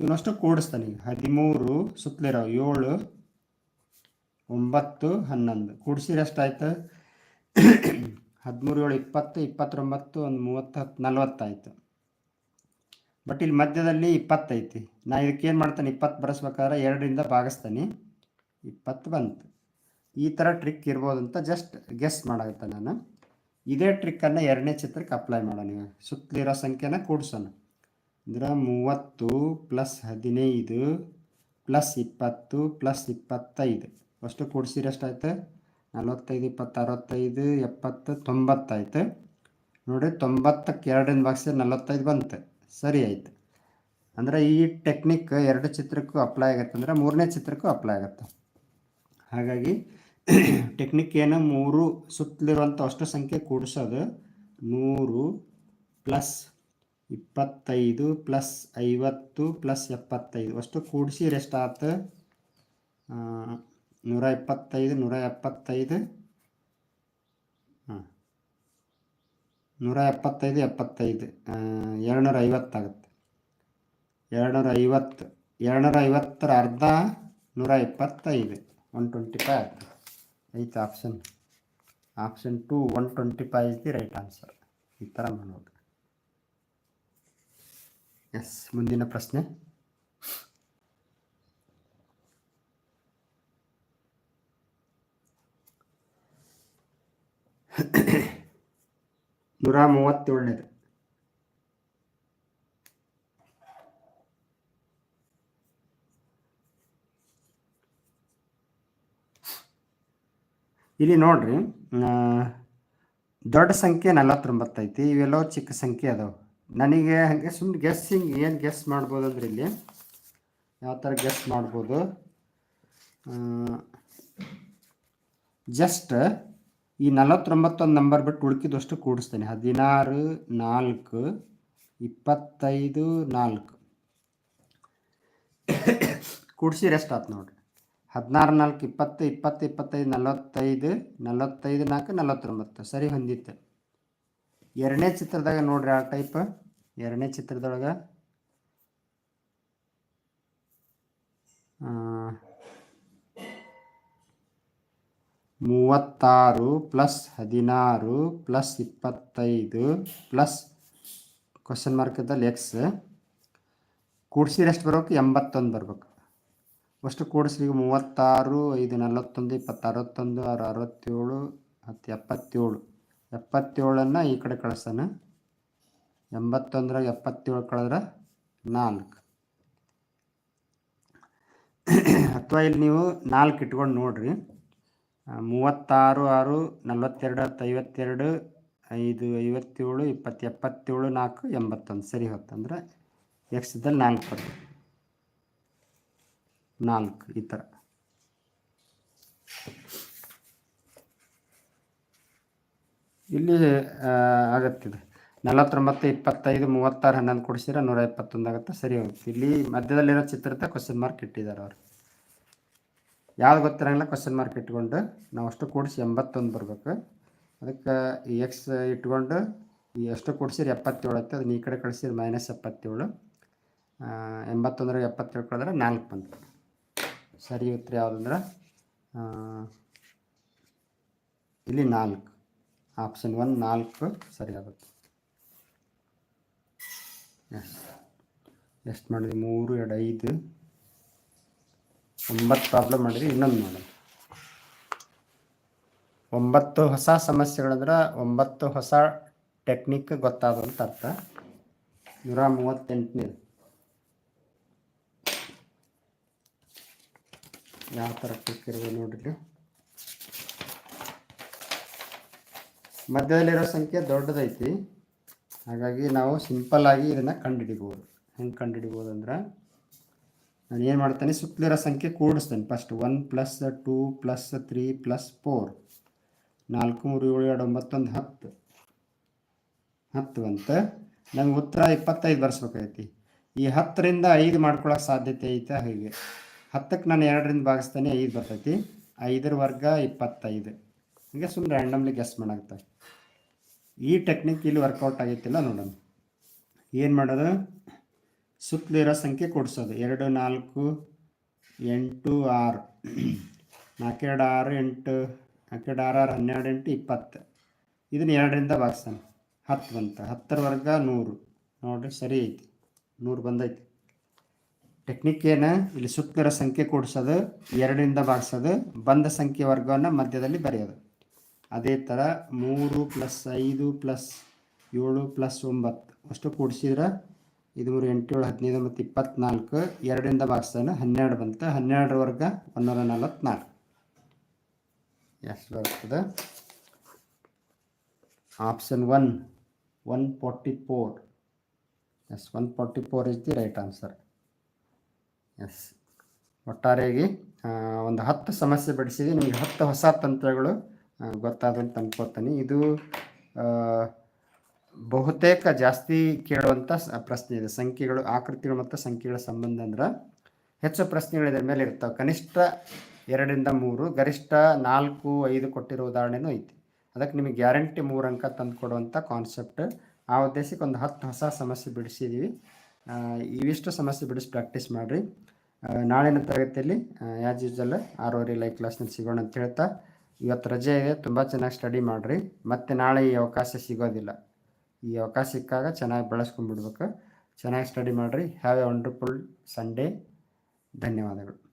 ಇವನಷ್ಟು ಕೂಡಿಸ್ತಾನೆ ಈಗ. ಹದಿಮೂರು ಸುತ್ತಲಿರೋ ಏಳು, ಒಂಬತ್ತು, ಹನ್ನೊಂದು. ಕೂಡಿಸಿದ್ರೆ ಹದಿಮೂರು ಏಳು ಇಪ್ಪತ್ತು, ಇಪ್ಪತ್ತೊಂಬತ್ತು, ಒಂದು ಮೂವತ್ತು, ಹತ್ತು, ನಲ್ವತ್ತಾಯ್ತು. ಬಟ್ ಇಲ್ಲಿ ಮಧ್ಯದಲ್ಲಿ ಇಪ್ಪತ್ತೈತಿ ನಾ ಇದಕ್ಕೇನು ಮಾಡ್ತಾನೆ, ಇಪ್ಪತ್ತು ಬರೆಸ್ಬೇಕಾದ್ರೆ ಎರಡರಿಂದ ಭಾಗಿಸ್ತೇನೆ. ಇಪ್ಪತ್ತು ಬಂತು. ಈ ಥರ ಟ್ರಿಕ್ ಇರ್ಬೋದು ಅಂತ ಜಸ್ಟ್ ಗೆಸ್ ಮಾಡಾಗುತ್ತೆ ನಾನು. ಇದೇ ಟ್ರಿಕ್ಕನ್ನು ಎರಡನೇ ಚಿತ್ರಕ್ಕೆ ಅಪ್ಲೈ ಮಾಡೋಣ ಈಗ. ಸುತ್ತಲಿರೋ ಸಂಖ್ಯೆನ ಕೂಡಿಸೋಣ. ಅಂದ್ರೆ ಮೂವತ್ತು ಪ್ಲಸ್ ಹದಿನೈದು ಪ್ಲಸ್ ಇಪ್ಪತ್ತು ಪ್ಲಸ್ ಇಪ್ಪತ್ತೈದು. ಅಷ್ಟು ಕೂಡಿಸಿರಷ್ಟಾಯ್ತು ನಲವತ್ತೈದು ಇಪ್ಪತ್ತು ಅರವತ್ತೈದು ಎಪ್ಪತ್ತು, ತೊಂಬತ್ತಾಯಿತು. ನೋಡಿ ತೊಂಬತ್ತಕ್ಕೆ ಎರಡರಿಂದ ಬಾಕ್ಸ್ ನಲವತ್ತೈದು ಬಂತು. ಸರಿ ಆಯಿತು. ಅಂದರೆ ಈ ಟೆಕ್ನಿಕ್ ಎರಡು ಚಿತ್ರಕ್ಕೂ ಅಪ್ಲೈ ಆಗುತ್ತೆ ಅಂದರೆ ಮೂರನೇ ಚಿತ್ರಕ್ಕೂ ಅಪ್ಲೈ ಆಗುತ್ತೆ. ಹಾಗಾಗಿ ಟೆಕ್ನಿಕ್ ಏನು? ಮೂರು ಸುತ್ತಲಿರುವಂಥ ಅಷ್ಟು ಸಂಖ್ಯೆ ಕೂಡಿಸೋದು. ನೂರು ಪ್ಲಸ್ ಇಪ್ಪತ್ತೈದು ಪ್ಲಸ್ ಐವತ್ತು ಪ್ಲಸ್ ಎಪ್ಪತ್ತೈದು. ಅಷ್ಟು ಕೂಡಿಸಿ ಎಷ್ಟಾಯ್ತು ನೂರ ಇಪ್ಪತ್ತೈದು ನೂರ ಎಪ್ಪತ್ತೈದು ಹಾಂ. ನೂರ ಎಪ್ಪತ್ತೈದು. ಎಪ್ಪತ್ತೈದು ಎರಡುನೂರ ಐವತ್ತಾಗುತ್ತೆ ಎರಡುನೂರ ಐವತ್ತು ಎರಡುನೂರ ಐವತ್ತರ ಅರ್ಧ ನೂರ ಇಪ್ಪತ್ತೈದು ಒನ್ ಟ್ವೆಂಟಿ ಫೈವ್ ಆಗ್ತದೆ ಐತ್ option option two one twenty five is the right answer ಈ ಥರ ಮಾಡೋದು. ಎಸ್ ಮುಂದಿನ ಪ್ರಶ್ನೆ. ನೂರ ಮೂವತ್ತೇಳನೇದು ಇಲ್ಲಿ ನೋಡ್ರಿ ದೊಡ್ಡ ಸಂಖ್ಯೆ ನಲವತ್ತೊಂಬತ್ತೈತಿ ಇವೆಲ್ಲೋ ಚಿಕ್ಕ ಸಂಖ್ಯೆ ಅದಾವೆ. ನನಗೆ ಹಾಗೆ ಸುಮ್ಮನೆ ಗೆಸ್ಸಿಂಗ್ ಏನು ಗೆಸ್ ಮಾಡ್ಬೋದು ಅಂದ್ರೆ ಇಲ್ಲಿ? ಯಾವ ಥರ ಗೆಸ್ ಮಾಡ್ಬೋದು? ಜಸ್ಟ್ ಈ ನಲವತ್ತೊಂಬತ್ತೊಂದು ನಂಬರ್ ಬಿಟ್ಟು ಉಳ್ಕಿದಷ್ಟು ಕೂಡಿಸ್ತೇನೆ. ಹದಿನಾರು, ನಾಲ್ಕು, ಇಪ್ಪತ್ತೈದು, ನಾಲ್ಕು. ರೆಸ್ಟ್ ಎಷ್ಟಾಯ್ತು ನೋಡಿರಿ? ಹದಿನಾರು, ನಾಲ್ಕು, ಇಪ್ಪತ್ತು ಇಪ್ಪತ್ತು, ಇಪ್ಪತ್ತೈದು, ನಲವತ್ತೈದು ನಲವತ್ತೈದು, ನಾಲ್ಕು, ನಲವತ್ತೊಂಬತ್ತು. ಸರಿ ಹೊಂದಿತ್ತು. ಎರಡನೇ ಚಿತ್ರದಾಗ ನೋಡ್ರಿ ಆ ಟೈಪ್ ಎರಡನೇ ಚಿತ್ರದೊಳಗೆ ಮೂವತ್ತಾರು ಪ್ಲಸ್ ಹದಿನಾರು ಪ್ಲಸ್ ಇಪ್ಪತ್ತೈದು ಪ್ಲಸ್ ಕ್ವಶನ್ ಮಾರ್ಕ್ ಇದ್ದಲ್ಲಿ ಎಕ್ಸ್ ಕೂಡಿಸಿದ್ರೆ ಎಷ್ಟು ಬರ್ಬೇಕು? ಎಂಬತ್ತೊಂದು ಬರ್ಬೇಕು. ಅಷ್ಟು ಕೂಡ್ಸಿ ಈಗ ಮೂವತ್ತಾರು, ಐದು ನಲವತ್ತೊಂದು ಇಪ್ಪತ್ತು ಅರವತ್ತೊಂದು ಆರು ಅರವತ್ತೇಳು, ಹತ್ತು ಎಪ್ಪತ್ತೇಳು. ಎಪ್ಪತ್ತೇಳನ್ನು ಈ ಕಡೆ ಕಳಿಸೋಣ. ಎಂಬತ್ತೊಂದರಾಗ ಎಪ್ಪತ್ತೇಳು ಕಳೆದ್ರೆ ನಾಲ್ಕು. ಅಥವಾ ಇಲ್ಲಿ ನೀವು ನಾಲ್ಕು ಇಟ್ಕೊಂಡು ನೋಡ್ರಿ. ಮೂವತ್ತಾರು, ಆರು, ನಲವತ್ತೆರಡು ಹತ್ತು ಐವತ್ತೆರಡು ಐದು, ಐವತ್ತೇಳು ಇಪ್ಪತ್ತು ಎಪ್ಪತ್ತೇಳು ನಾಲ್ಕು, ಎಂಬತ್ತೊಂದು. ಸರಿ ಹೊತ್ತಂದ್ರೆ ಎಕ್ಸ್ ಇದ್ದಲ್ಲಿ ನಾಲ್ಕು ಬರ್ತದೆ ನಾಲ್ಕು, ಈ ಥರ. ಇಲ್ಲಿ ಆಗತ್ತಿದೆ ನಲವತ್ತೊಂಬತ್ತು, ಇಪ್ಪತ್ತೈದು, ಮೂವತ್ತಾರು, ಹನ್ನೊಂದು ಕೊಡಿಸಿದ್ರೆ ನೂರ ಇಪ್ಪತ್ತೊಂದು ಆಗುತ್ತೆ. ಸರಿ ಹೋಗುತ್ತೆ ಇಲ್ಲಿ ಮಧ್ಯದಲ್ಲಿರೋ ಚಿತ್ರದ ಕ್ವಶನ್ ಮಾರ್ಕ್ ಇಟ್ಟಿದ್ದಾರೆ ಅವರು. ಯಾವ್ದು ಗೊತ್ತಿರಂಗಿಲ್ಲ ಕ್ವಶನ್ ಮಾರ್ಕ್ ಇಟ್ಕೊಂಡು ನಾವು ಅಷ್ಟು ಕೂಡಿಸಿ ಎಂಬತ್ತೊಂದು ಬರ್ಬೇಕು. ಅದಕ್ಕೆ ಈ ಎಕ್ಸ್ ಇಟ್ಕೊಂಡು ಈ ಎಷ್ಟು ಕೂಡಿಸಿದ್ರೆ ಎಪ್ಪತ್ತೇಳು ಐತೆ ಅದನ್ನ ಈ ಕಡೆ ಕಳಿಸಿದ್ರೆ ಮೈನಸ್ ಎಪ್ಪತ್ತೇಳು. ಎಂಬತ್ತೊಂದರ ಎಪ್ಪತ್ತೇಳು ಕಳೆದ್ರೆ ನಾಲ್ಕು ಬಂತು. ಸರಿ ಉತ್ತರ ಯಾವುದಂದ್ರೆ ಇಲ್ಲಿ ನಾಲ್ಕು. ಆಪ್ಷನ್ ಒನ್ ನಾಲ್ಕು ಸರಿ ಆಗುತ್ತೆ. ಎಷ್ಟು ಮಾಡಿದ್ವಿ ಮೂರು, ಎರಡು, ಐದು. ಒಂಬತ್ತು ಪ್ರಾಬ್ಲಮ್ ಮಾಡಿರಿ ಇನ್ನೊಂದು ಮಾಡೋಣ ಒಂಬತ್ತು ಹೊಸ ಸಮಸ್ಯೆಗಳಂದ್ರೆ ಒಂಬತ್ತು ಹೊಸ ಟೆಕ್ನಿಕ್ ಗೊತ್ತಾದಂತ ಅರ್ಥ. ನೂರ ಮೂವತ್ತೆಂಟನೇ. ಯಾವ ಥರ ನೋಡಿರಿ ನೋಡ್ರಿ. ಮಧ್ಯದಲ್ಲಿರೋ ಸಂಖ್ಯೆ ದೊಡ್ಡದೈತಿ. ಹಾಗಾಗಿ ನಾವು ಸಿಂಪಲ್ ಆಗಿ ಇದನ್ನು ಕಂಡುಹಿಡಿಬೋದು. ಹೆಂಗೆ ಕಂಡುಹಿಡಿಬೋದು ಅಂದ್ರೆ ನಾನು ಏನು ಮಾಡ್ತೇನೆ, ಸುತ್ತಲಿರೋ ಸಂಖ್ಯೆ ಕೂಡಿಸ್ತೇನೆ. First one plus two plus three plus four ನಾಲ್ಕು, ಮೂರು, ಏಳು, ಎರಡು, ಒಂಬತ್ತೊಂದು, ಹತ್ತು. ಹತ್ತು ಅಂತ. ನಂಗೆ ಉತ್ತರ ಇಪ್ಪತ್ತೈದು ಬರ್ಸ್ಬೇಕೈತಿ ಈ ಹತ್ತರಿಂದ ಐದು ಮಾಡ್ಕೊಳ್ಳೋಕೆ ಸಾಧ್ಯತೆ ಐತೆ ಹೀಗೆ. ಹತ್ತಕ್ಕೆ ನಾನು ಎರಡರಿಂದ ಭಾಗಿಸ್ತಾನೆ, ಐದು ಬರ್ತೈತಿ. ಐದರ ವರ್ಗ ಇಪ್ಪತ್ತೈದು. ಹೀಗೆ ಸುಮ್ಮನೆ ರ್ಯಾಂಡಮ್ಲಿ ಗೆಸ್ ಮಾಡಾಗ್ತವೆ ಈ ಟೆಕ್ನಿಕ್ ಇಲ್ಲಿ ವರ್ಕೌಟ್ ಆಗೈತಿಲ್ಲ ನೋಡೋಣ. ಏನು ಮಾಡೋದು? ಸುತ್ತಲಿರೋ ಸಂಖ್ಯೆ ಕೊಡಿಸೋದು. ಎರಡು, ನಾಲ್ಕು, ಎಂಟು, ಆರು. ನಾಲ್ಕೆರಡು, ಆರು, ಎಂಟು, ನಾಲ್ಕೆರಡು, ಆರು ಆರು, ಹನ್ನೆರಡು, ಎಂಟು, ಇಪ್ಪತ್ತು. ಇದನ್ನು ಎರಡರಿಂದ ಭಾಗಿಸ್ತಾನೆ ಹತ್ತು ಬಂತ. ವರ್ಗ ನೂರು. ನೋಡಿರಿ ಸರಿ ಐತಿ. ನೂರು ಬಂದೈತಿ. ಟೆಕ್ನಿಕ್ ಏನು? ಇಲ್ಲಿ ಸುತ್ತಲಿರೋ ಸಂಖ್ಯೆ ಕೂಡಿಸೋದು, ಎರಡರಿಂದ ಭಾಗಿಸೋದು, ಬಂದ ಸಂಖ್ಯೆ ವರ್ಗವನ್ನು ಮಧ್ಯದಲ್ಲಿ ಬರೆಯೋದು. ಅದೇ ಥರ ಮೂರು ಪ್ಲಸ್ ಐದು ಪ್ಲಸ್ ಏಳು ಪ್ಲಸ್ ಒಂಬತ್ತು. ಅಷ್ಟು ಕೂಡಿಸಿದ್ರೆ ಇದು ಮೂರು ಎಂಟು ಏಳು ಹದಿನೈದು ಮತ್ತು ಇಪ್ಪತ್ನಾಲ್ಕು ಎರಡರಿಂದ ಭಾಗಿಸ್ತಾನೆ ಹನ್ನೆರಡು ಬಂತು. ಹನ್ನೆರಡರವರೆಗೆ ಒಂದೂರ ನಲವತ್ತ್ನಾಲ್ಕು. ಎಷ್ಟು ಬರ್ತದೆ option one one forty four. Yes, one forty four is the right answer. Yes. ಒಟ್ಟಾರೆಯಾಗಿ ಒಂದು ಹತ್ತು ಸಮಸ್ಯೆ ಬಿಡಿಸಿದೆ. ನಿಮಗೆ ಹತ್ತು ಹೊಸ ತಂತ್ರಗಳು ಗೊತ್ತಾದಂತ ಅನ್ಕೋತೀನಿ ಇದು ಬಹುತೇಕ ಜಾಸ್ತಿ ಕೇಳುವಂಥ ಪ್ರಶ್ನೆ ಇದೆ ಸಂಖ್ಯೆಗಳು, ಆಕೃತಿಗಳು ಮತ್ತು ಸಂಖ್ಯೆಗಳ ಸಂಬಂಧ ಅಂದ್ರೆ ಹೆಚ್ಚು ಪ್ರಶ್ನೆಗಳು ಇದರ ಮೇಲೆ ಇರ್ತಾವೆ. ಕನಿಷ್ಠ ಎರಡರಿಂದ ಮೂರು, ಗರಿಷ್ಠ ನಾಲ್ಕು, ಐದು ಕೊಟ್ಟಿರೋ ಉದಾಹರಣೆನೂ ಐತಿ. ಅದಕ್ಕೆ ನಿಮಗೆ ಗ್ಯಾರಂಟಿ ಮೂರು ಅಂಕ ತಂದು ಕೊಡುವಂಥ ಕಾನ್ಸೆಪ್ಟ್ ಆ ಉದ್ದೇಶಕ್ಕೆ ಒಂದು ಹತ್ತು ಹೊಸ ಸಮಸ್ಯೆ ಬಿಡಿಸಿದ್ದೀವಿ ಇವಿಷ್ಟು ಸಮಸ್ಯೆ ಬಿಡಿಸಿ ಪ್ರಾಕ್ಟೀಸ್ ಮಾಡಿರಿ. ನಾಳಿನ ತರಗತಿಯಲ್ಲಿ ಆ್ಯಸ್ ಯೂಸಲ್ ಆರೂವರೆ ಲೈವ್ ಕ್ಲಾಸ್ನಲ್ಲಿ ಸಿಗೋಣ ಅಂತ ಹೇಳ್ತಾ, ಇವತ್ತು ರಜೆ ಇದೆ, ತುಂಬ ಚೆನ್ನಾಗಿ ಸ್ಟಡಿ ಮಾಡಿರಿ. ಮತ್ತೆ ನಾಳೆ ಈ ಅವಕಾಶ ಸಿಗೋದಿಲ್ಲ. ಈ ಅವಕಾಶ ಸಿಕ್ಕಾಗ ಚೆನ್ನಾಗಿ ಬಳಸ್ಕೊಂಡ್ಬಿಡ್ಬೇಕು. ಚೆನ್ನಾಗಿ ಸ್ಟಡಿ ಮಾಡಿರಿ. ಹ್ಯಾವ್ ಎ ವಂಡರ್ಫುಲ್ ಸಂಡೇ ಧನ್ಯವಾದಗಳು.